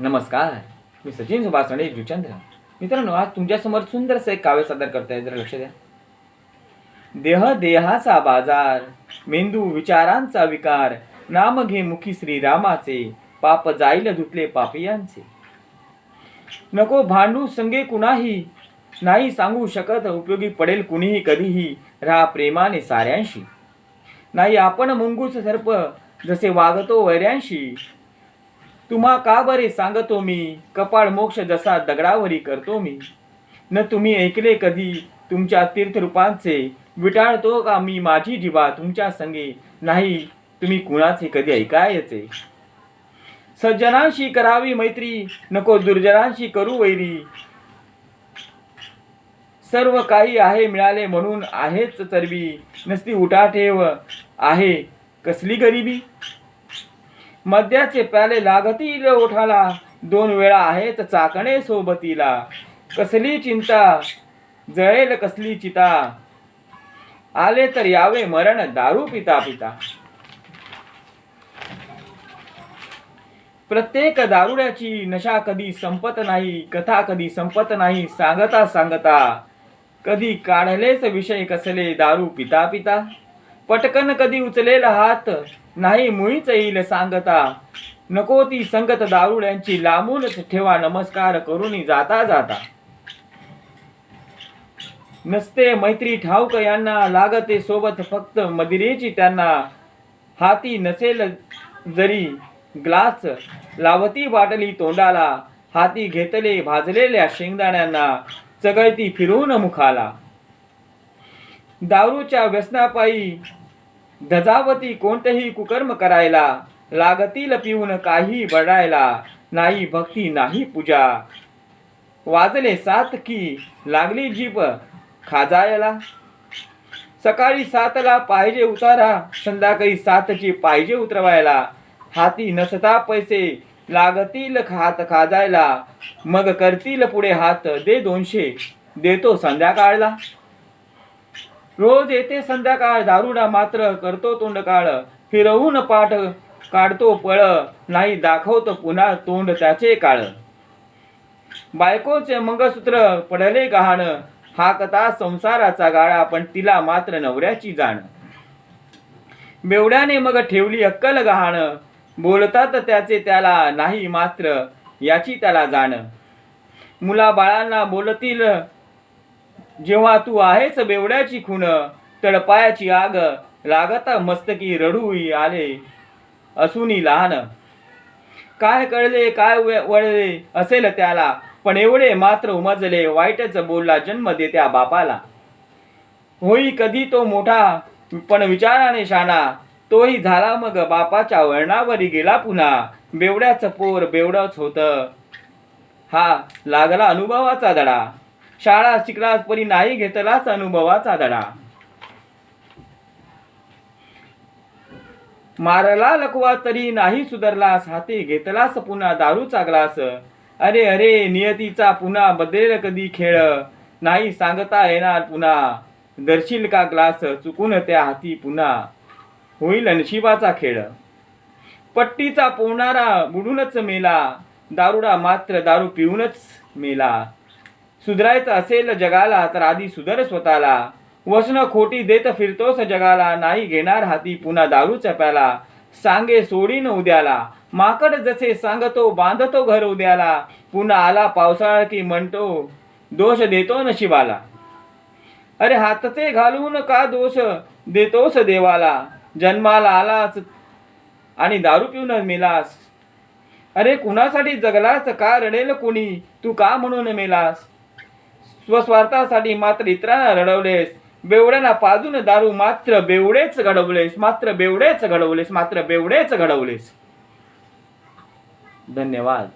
नमस्कार. मी सचिन सुभाषणे जुचंद्र. मित्रांनो आज तुमच्यासमोर सुंदरसं एक काव्य सादर करताय. जरा लक्ष द्या. देह देहाचा बाजार मेंदू विचारांचा विकार नाम घे मुखी श्रीरामाचे पाप जाईल धुतले पापियांचे नको भांडू संगे कुणाही नाही सांगू शकत उपयोगी पडेल कुणीही कधीही राहा प्रेमाने साऱ्यांशी. नाही आपण मुंगूस सर्प जसे वागतो वैऱ्यांशी तुम्हा का बरे सांगतो मी? कपाळ मोक्ष जसा दगडावरी करतो मी. न तुम्ही ऐकले कधी तुमच्या तीर्थरूपांचे? विटाळतो का मी माझी जीवा तुमच्या संगे? नाही तुम्ही कुणाचे कधी ऐकायचे? सज्जनांशी करावी मैत्री नको दुर्जनांशी करू वैरी. सर्व काही आहे मिळाले म्हणून आहेच चरबी. नसती उठाठेव आहे कसली गरिबी? मद्याचे प्याले लागतील ओठाला दोन वेळा आहेत चाकणे सोबतीला. कसली चिंता? जळेल कसली चिता? आले तर यावे मरण दारू पिता पिता. प्रत्येक दारुड्याची नशा कधी संपत नाही कथा कधी संपत नाही सांगता सांगता. कधी काढलेच विषय कसले दारू पिता पिता. पटकन कधी उचलेल हात? नाही मुळीच येईल सांगता. नको ती संगत दारुड्यांची लांबूनच ठेवा नमस्कार करून जाता जाता. नसते मैत्री ठाऊक यांना लागते सोबत फक्त मदिरेची त्यांना. हाती नसेल जरी ग्लास लावती बाटली तोंडाला. हाती घेतले भाजलेल्या शेंगदाण्यांना चगळती फिरून मुखाला. दारूच्या व्यसनापायी धजावती कोणतेही कुकर्म करायला लागतील पिऊन काही बडायला नाही भक्ती नाही पूजा. वाजले सात की लागली जीप खाजायला. सकाळी सातला पाहिजे उतारा संध्याकाळी सातची पाहिजे उतरवायला. हाती नसता पैसे लागतील हात खाजायला. मग करतील पुढे हात दे दोनशे देतो संध्याकाळला. रोज येते संध्याकाळ दारुडा मात्र करतो तोंड काळ फिरवून पाठ काढतो पळ नाही दाखवतो पुन्हा तोंड त्याचे काळ. बायकोचे मंगळसूत्र पडले गहाण हा कथा संसाराचा गाळा पण तिला मात्र नवऱ्याची जाण. बेवड्याने मग ठेवली अक्कल गहाण बोलतात त्याचे त्याला नाही मात्र याची त्याला जाण. मुला बाळांना बोलतील जेव्हा तू आहेस बेवड्याची खूण तळपायाची आग लागता मस्तकी रडूई आले असूनी लहान. काय कळले काय वळले असेल त्याला पण एवढे मात्र उमजले वाईटच बोलला जन्म देत्या बापाला. होई कधी तो मोठा पण विचाराने शाणा तोही झाला मग बापाच्या वळणावरी गेला पुन्हा. बेवड्याचं पोर बेवडच होत. हा लागला अनुभवाचा धडा. शाळा शिकलास परी नाही घेतलाच अनुभवाचा धडा. मारला लकवा तरी नाही सुधारलास हाती घेतलास पुन्हा दारूचा ग्लास. अरे अरे नियतीचा पुन्हा बदलेल कधी खेळ? नाही सांगता येणार पुन्हा. दर्शील का ग्लास? चुकून त्या हाती पुन्हा. होईल नशिबाचा खेळ. पट्टीचा पोहणारा बुडूनच मेला. दारुडा मात्र दारू पिऊनच मेला. सुधरायचं असेल जगाला तर आधी सुधर स्वतःला. वसनं खोटी देत फिरतोस जगाला नाही घेणार हाती पुन्हा दारू प्याला सांगे सोडीन उद्याला. माकड जसे सांगतो बांधतो घर उद्याला. पुन्हा आला पावसाळा की म्हणतो दोष देतो नशिबाला. अरे हातचे घालून का दोष देतोस देवाला? जन्माला आलास आणि दारू पिऊन मेलास. अरे कुणासाठी जगलास? का रडेल कुणी? तू का म्हणून मेलास? स्वस्वार्थासाठी मात्र इतरांना रडवलेस. बेवड्यांना पाजून दारू मात्र बेवडेच घडवलेस. मात्र बेवडेच घडवलेस. मात्र बेवडेच घडवलेस. धन्यवाद.